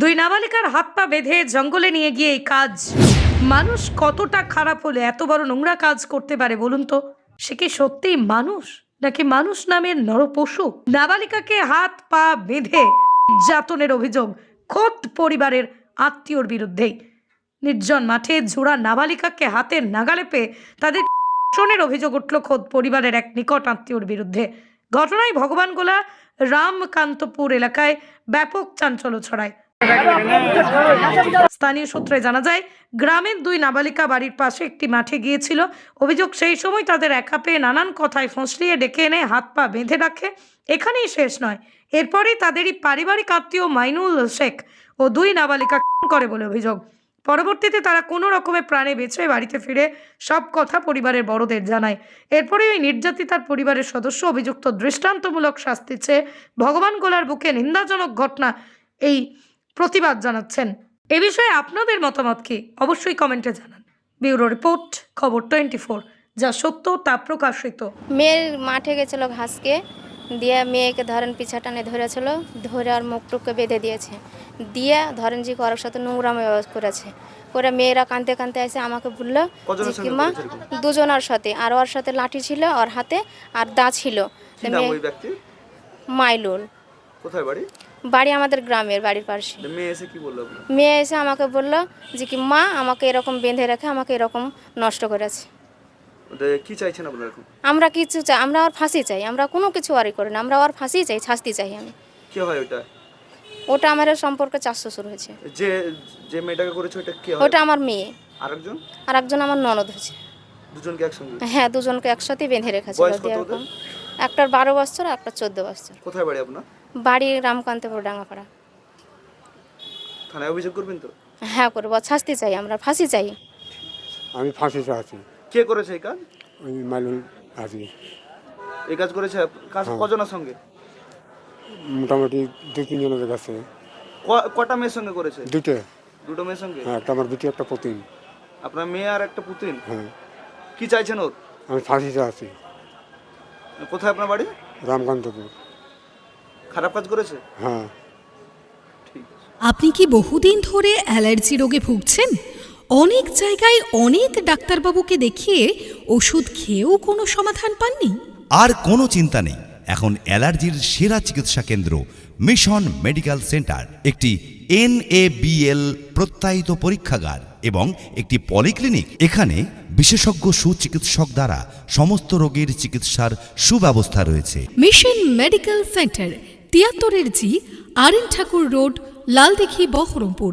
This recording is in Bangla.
দুই নাবালিকার হাত পা বেঁধে জঙ্গলে নিয়ে গিয়ে এই কাজ। মানুষ কতটা খারাপ হলে এত বড় নোংরা কাজ করতে পারে বলুন তো? সে কি সত্যিই মানুষ, নাকি মানুষ নামের নরপশু? নাবালিকাকে হাত পা বেঁধে যাতনের অভিযোগ খোদ পরিবারের আত্মীয়র বিরুদ্ধেই। নির্জন মাঠে জোড়া নাবালিকাকে হাতের নাগালে পেয়ে তাদের ধর্ষণের অভিযোগ উঠল খোদ পরিবারের এক নিকট আত্মীয়র বিরুদ্ধে। ঘটনায় ভগবানগোলা রামকান্তপুর এলাকায় ব্যাপক চাঞ্চল্য ছড়ায়। স্থানীয় সূত্রে জানা যায়, গ্রামের দুই নাবালিকা বাড়ির পাশে একটি মাঠে গিয়েছিল। অভিযোগ সেই সময় তাদের একা পেয়ে নানান কথায় ফসলিয়ে ডেকে এনে হাত পা বেঁধে রাখে। এখানেই শেষ নয়। এরপরেই তাদেরই পারিবারিক আত্মীয় মাইনুল শেখ ও দুই নাবালিকা করে বলে অভিযোগ। পরবর্তীতে তারা কোনো রকমে প্রাণে বেঁচে বাড়িতে ফিরে সব কথা পরিবারের বড়দের জানায়। এরপরে ওই নির্যাতিতার পরিবারের সদস্য অভিযুক্ত দৃষ্টান্তমূলক শাস্তি চেয়ে ভগবান গোলার বুকে নিন্দাজনক ঘটনা এই প্রতিবাদ জানাচ্ছেন। এ বিষয়ে আপনাদের মতামত কি? অবশ্যই কমেন্টে জানান। ব্যুরো রিপোর্ট খবর টোয়েন্টি ফোর যা সত্য তা প্রকাশিত। মেয়ের মাঠে গেছিল ঘাসকে দিয়ে মেয়েকে ধরেন পিছা টানে ধরেছিল ধরে আর মুখ টুককে বেঁধে দিয়েছে। দিয়ে ধরেন জি করার সাথে নোংরামো করেছে। করে মেয়েরা কাঁদতে কাঁদতে এসে আমাকে বলল যে সঙ্গে কি মা করেছে দুজনের সাথে। আর ওর সাথে লাঠি ছিল ওর হাতে আর দা ছিল। মাইলুল। কোথায় বাড়ি? বাড়ি আমাদের গ্রামের বাড়ির পাশে। মেয়ে এসে কি বলল মেয়ে এসে আমাকে বলল যে কি মা আমাকে এরকম বেঁধে রেখে আমাকে এরকম নষ্ট করেছে। কি চাইছেন আপনার আমরা কিছু চাই আমরা ওর ফাঁসি চাই আমরা কোনো কিছু আরই করি না আমরা ওর ফাঁসি চাই শাস্তি চাই আমি। কে হয় ওটা? ওটা আমার সম্পর্কে চাষ শ্বশুর হয়েছে। যে যে মেয়েটাকে করেছে ওটা কে ওটা আমার মেয়ে। আরেকজন? আর একজন আমার ননদ হয়েছে। দুজনকে একসঙ্গে? হ্যাঁ দুজনকে একসাথে বেঁধে রেখেছে। বয়স কত এরকম একটার বারো বছর আর একটা চোদ্দ বছর। কোথায় বাড়ি আপনার? বাড়ি রামকান্তপুর ডাঙ্গাপাড়া। থানায় অভিযোগ করবেন তো? হ্যাঁ করব। শাস্তি চাই আমরা ফাঁসি চাই। আমি ফাঁসিতে আছি কে করেছে এই কাজ? ওই মাইলুল আছি এই কাজ করেছে? কাজ কজনের সঙ্গে? মোটামুটি দু তিনজনের কাছে। ক- কটা মেয়ের সঙ্গে করেছে? দুটো দুটো মেয়ের সঙ্গে? হ্যাঁ একটা আমার বিটি একটা প্রতিম। আপনার মেয়ে আর একটা পুতুল হ্যাঁ। কি চাইছেন ওর? আমি ফাঁসিতে আছি কোথায় আপনার বাড়ি? রামকান্তপুর। খারাপ কাজ করেছে? হ্যাঁ। আপনি কি বহুদিন ধরে অ্যালার্জি রোগে ভুগছেন? অনেক জায়গায় অনেক ডাক্তারবাবুকে দেখিয়ে ওষুধ খেয়েও কোনো সমাধান পাননি? আর কোনো চিন্তা নেই। এখন অ্যালার্জির সেরা চিকিৎসা কেন্দ্র মিশন মেডিকেল সেন্টার একটি এনএবিএল প্রত্যায়িত পরীক্ষাগার এবং একটি পলিক্লিনিক। এখানে বিশেষজ্ঞ সুচিকিৎসক দ্বারা সমস্ত রোগের চিকিৎসার সুব্যবস্থা রয়েছে। মিশন মেডিকেল সেন্টার, তিয়াত্তরের জি, আরিন ঠাকুর রোড, লালদিঘি বহরমপুর।